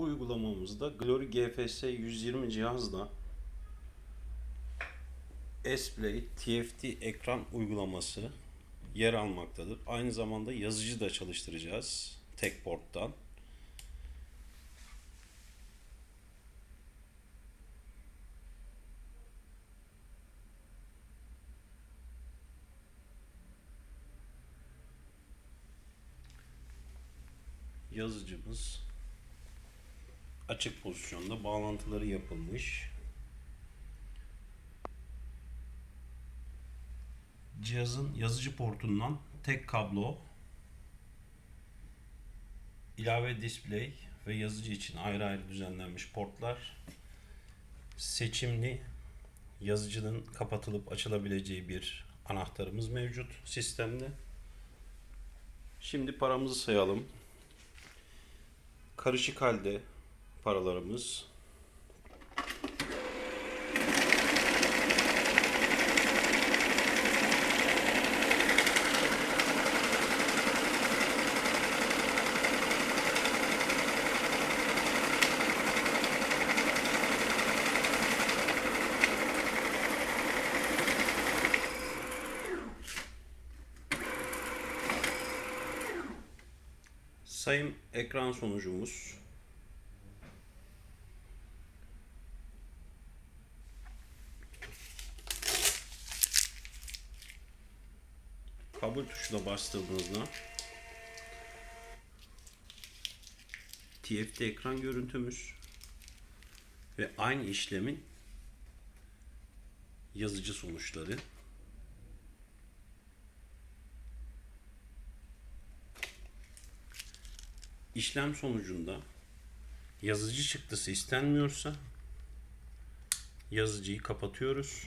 Bu uygulamamızda Glory GFS 120 cihazla S-Play TFT ekran uygulaması yer almaktadır. Aynı zamanda yazıcı da çalıştıracağız tek porttan. Yazıcımız açık pozisyonda bağlantıları yapılmış. Cihazın yazıcı portundan tek kablo, ilave display ve yazıcı için ayrı ayrı düzenlenmiş portlar, seçimli yazıcının kapatılıp açılabileceği bir anahtarımız mevcut sistemde. Şimdi paramızı sayalım. Karışık halde paralarımız. Sayım ekran sonucumuz. Kabul tuşuna bastırdığınızda TFT ekran görüntümüz ve aynı işlemin yazıcı sonuçları. işlem sonucunda yazıcı çıktısı istenmiyorsa yazıcıyı kapatıyoruz.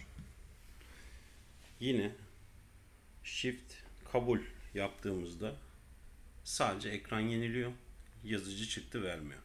Yine shift kabul yaptığımızda sadece ekran yeniliyor. Yazıcı çıktı vermiyor.